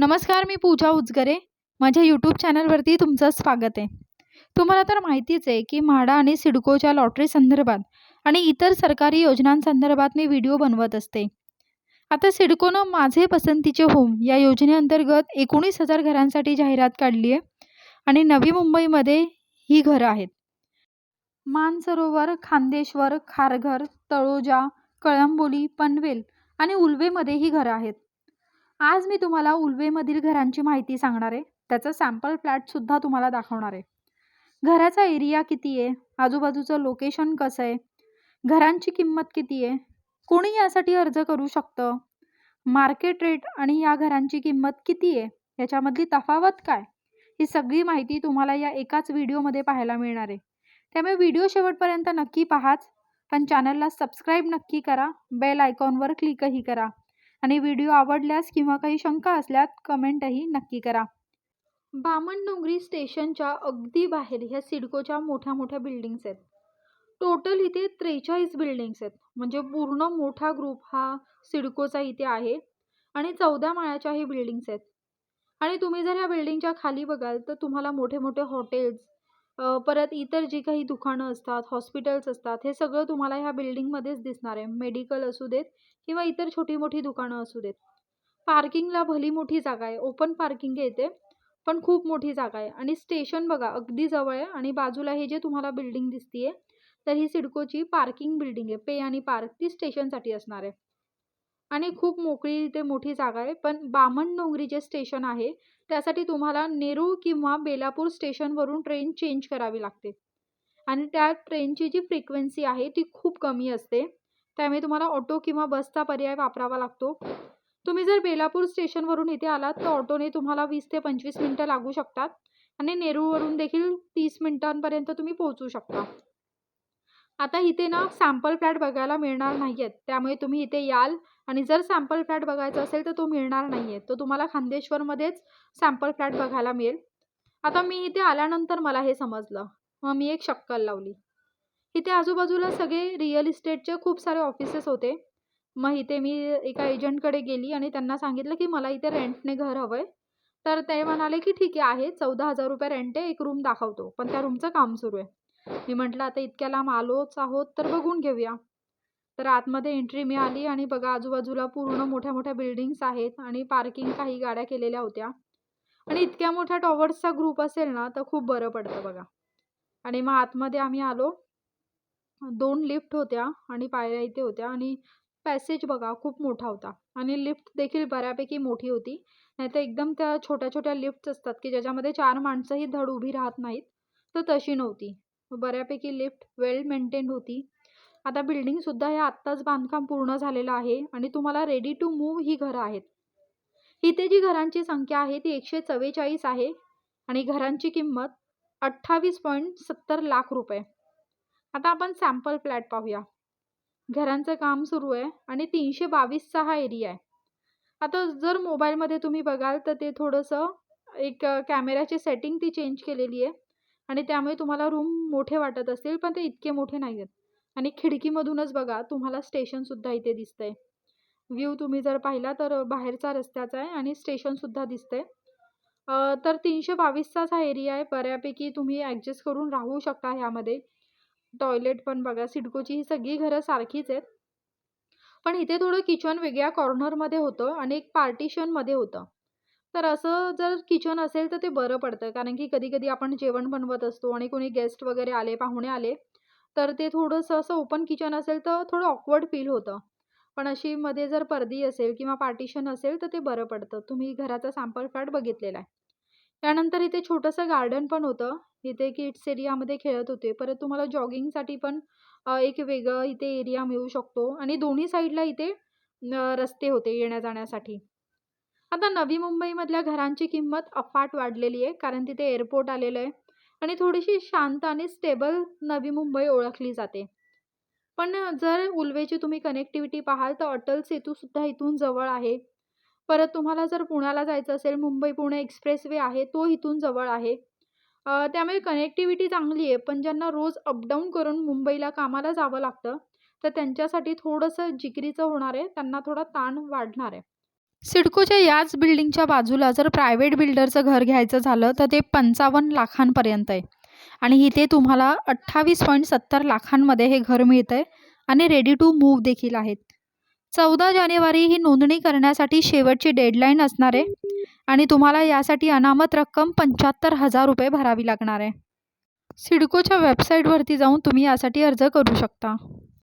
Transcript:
नमस्कार मी पूजा उजगरे. माझ्या यूट्यूब चॅनलवरती तुमचं स्वागत आहे. तुम्हाला तर माहितीच आहे की म्हाडा आणि सिडकोच्या लॉटरी संदर्भात आणि इतर सरकारी योजनांसंदर्भात मी व्हिडिओ बनवत असते. आता सिडकोनं माझे पसंतीचे होम या योजनेअंतर्गत एकोणीस हजार घरांसाठी जाहिरात काढली आहे आणि नवी मुंबईमध्ये ही घरं आहेत. मानसरोवर खांदेश्वर खारघर तळोजा कळंबोली पनवेल आणि उल्वेमध्ये ही घरं आहेत. आज मी तुम्हाला उल्वेमधील घरांची माहिती सांगणार आहे. त्याचं सॅम्पल फ्लॅटसुद्धा तुम्हाला दाखवणार आहे. घराचा एरिया किती आहे? आजूबाजूचं लोकेशन कसं आहे? घरांची किंमत किती आहे? कोणी यासाठी अर्ज करू शकतं? मार्केट रेट आणि या घरांची किंमत किती आहे? याच्यामधली तफावत काय? ही सगळी माहिती तुम्हाला या एकाच व्हिडिओमध्ये पाहायला मिळणार आहे. त्यामुळे व्हिडिओ शेवटपर्यंत नक्की पाहाच. पण चॅनलला सबस्क्राईब नक्की करा. बेल आयकॉनवर क्लिकही करा. आणि व्हिडिओ आवडल्यास किंवा काही शंका असल्यास कमेंटही नक्की करा. बामणडोंगरी स्टेशनच्या अगदी बाहेर ह्या सिडकोच्या मोठ्या मोठ्या बिल्डिंग्स आहेत. टोटल इथे त्रेचाळीस बिल्डिंग्स आहेत. म्हणजे पूर्ण मोठा ग्रुप हा सिडकोचा इथे आहे आणि चौदा माळ्याच्या हे बिल्डिंग्स आहेत. आणि तुम्ही जर या बिल्डिंगच्या खाली बघाल तर तुम्हाला मोठे मोठे हॉटेल्स परत इतर जी काही दुकानं असतात हॉस्पिटल्स असतात हे सगळं तुम्हाला ह्या बिल्डिंगमध्येच दिसणार आहे. मेडिकल असू देत किंवा इतर छोटी मोठी दुकानं असू देत. पार्किंगला भली मोठी जागा आहे. ओपन पार्किंग येते पण खूप मोठी जागा आहे. आणि स्टेशन बघा अगदी जवळ आहे आणि बाजूला हे जे तुम्हाला बिल्डिंग दिसतीये तर ही सिडकोची पार्किंग बिल्डिंग आहे. पे आणि पार्क ती स्टेशनसाठी असणार आहे. आणि खूप मोकळी ते मोठी जागा आहे. पण बामण डोंगरी जे स्टेशन आहे त्यासाठी तुम्हाला नेरूळ किंवा बेलापूर स्टेशनवरून ट्रेन चेंज करावी लागते. आणि त्या ट्रेनची जी फ्रिक्वेन्सी आहे ती खूप कमी असते. त्यामुळे तुम्हाला ऑटो किंवा बसचा पर्याय वापरावा लागतो. तुम्ही जर बेलापूर स्टेशनवरून इथे आलात तर ऑटोने तुम्हाला वीस ते पंचवीस मिनटं लागू शकतात. आणि नेरूळवरून देखील तीस मिनिटांपर्यंत तुम्ही पोहोचू शकता. आता इथे ना सॅम्पल फ्लॅट बघायला मिळणार नाही आहेत त्यामुळे तुम्ही इथे याल आणि जर सॅम्पल फ्लॅट बघायचा असेल तर तो मिळणार नाही आहे तो तुम्हाला खांदेश्वरमध्येच सॅम्पल फ्लॅट बघायला मिळेल. आता मी इथे आल्यानंतर मला हे समजलं. मग मी एक शक्कल लावली. इथे आजूबाजूला सगळे रिअल इस्टेटचे खूप सारे ऑफिसेस होते. मग इथे मी एका एजंटकडे गेली आणि त्यांना सांगितलं की मला इथे रेंटने घर हवं आहे तर ते म्हणाले की ठीक आहे आहे. चौदा हजार रुपये रेंट आहे. एक रूम दाखवतो. पण त्या रूमचं काम सुरू आहे. मी म्हटलं आता इतक्या लांब आलोच आहोत तर बघून घेऊया. तर आतमध्ये एंट्री मिळाली आणि बघा आजूबाजूला पूर्ण मोठ्या मोठ्या बिल्डिंग्स आहेत आणि पार्किंग काही गाड्या केलेल्या होत्या. आणि इतक्या मोठ्या टॉवर्सचा ग्रुप असेल ना तर खूप बरं पडतं बघा. आणि मग आतमध्ये आम्ही आलो. दोन लिफ्ट होत्या आणि पायऱ्या इथे होत्या आणि पॅसेज बघा खूप मोठा होता. आणि लिफ्ट देखील बऱ्यापैकी मोठी होती. नाही तर एकदम त्या छोट्या छोट्या लिफ्ट असतात की ज्याच्यामध्ये चार माणसंही धड उभी राहत नाहीत तर तशी नव्हती. बऱ्यापैकी लिफ्ट वेल मेंटेन्ड होती. आता बिल्डिंगसुद्धा हे आत्ताच बांधकाम पूर्ण झालेलं आहे आणि तुम्हाला रेडी टू मूव्ह ही घरं आहेत. इथे जी घरांची संख्या आहे ती एकशे चव्वेचाळीस आहे आणि घरांची किंमत अठ्ठावीस पॉईंट सत्तर लाख रुपये. आता आपण सॅम्पल फ्लॅट पाहूया. घरांचं काम सुरू आहे आणि तीनशे बावीसचा हा एरिया आहे. आता जर मोबाईलमध्ये तुम्ही बघाल तर ते थोडंसं एक कॅमेऱ्याची सेटिंग ती चेंज केलेली आहे आणि त्यामुळे तुम्हाला रूम मोठे वाटत असतील पण ते इतके मोठे नाही आहेत आणि खिडकीमधूनच बघा तुम्हाला स्टेशनसुद्धा इथे दिसतंय. व्ह्यू तुम्ही जर पाहिला तर बाहेरचा रस्त्याचा आहे आणि स्टेशनसुद्धा दिसतंय. तर तीनशे बावीसचाच हा एरिया आहे. बऱ्यापैकी तुम्ही ॲडजस्ट करून राहू शकता ह्यामध्ये. टॉयलेट पण बघा सिडकोची ही सगळी घरं सारखीच आहेत. पण इथे थोडं किचन वेगळ्या कॉर्नरमध्ये होतं आणि एक पार्टिशनमध्ये होतं. तर असं जर किचन असेल तर ते बरं पडतं. कारण की कधी कधी आपण जेवण बनवत असतो आणि कोणी गेस्ट वगैरे आले पाहुणे आले तर ते थोडंसं असं ओपन किचन असेल तर थोडं ऑकवर्ड फील होतं. पण अशी मध्ये जर पर्दी असेल किंवा पार्टिशन असेल तर ते बरं पडतं. तुम्ही घराचा सॅम्पल फ्लॅट बघितलेला आहे. त्यानंतर इथे छोटंसं गार्डन पण होतं. इथे किड्स एरियामध्ये खेळत होते. परत तुम्हाला जॉगिंगसाठी पण एक वेगळं इथे एरिया मिळू शकतो. आणि दोन्ही साईडला इथे रस्ते होते येण्या जाण्यासाठी आता नवी मुंबईमधल्या घरांची किंमत अफाट वाढलेली आहे. कारण तिथे एअरपोर्ट आलेलं आहे. आणि थोडीशी शांत आणि स्टेबल नवी मुंबई ओळखली जाते. पण जर उल्वेची तुम्ही कनेक्टिव्हिटी पाहाल तर अटल सेतूसुद्धा इथून जवळ आहे. परत तुम्हाला जर पुण्याला जायचं असेल मुंबई पुणे एक्सप्रेसवे आहे तो इथून जवळ आहे. त्यामुळे कनेक्टिव्हिटी चांगली आहे पण ज्यांना रोज अपडाऊन करून मुंबईला कामाला जावं लागतं तर त्यांच्यासाठी थोडंसं जिकरीचं होणार आहे त्यांना थोडा ताण वाढणार आहे. सिडकोच्या याच बिल्डिंगच्या बाजूला जर प्रायव्हेट बिल्डरचं घर घ्यायचं झालं तर ते पंचावन्न लाखांपर्यंत आहे. आणि इथे तुम्हाला अठ्ठावीस पॉईंट सत्तर लाखांमध्ये हे घर मिळतं आहे आणि रेडी टू मूव्ह देखील आहेत. चौदा जानेवारी ही नोंदणी करण्यासाठी शेवटची डेडलाईन असणार आहे आणि तुम्हाला यासाठी अनामत रक्कम पंच्याहत्तर हजार रुपये भरावी लागणार आहे. सिडकोच्या वेबसाईटवरती जाऊन तुम्ही यासाठी अर्ज करू शकता.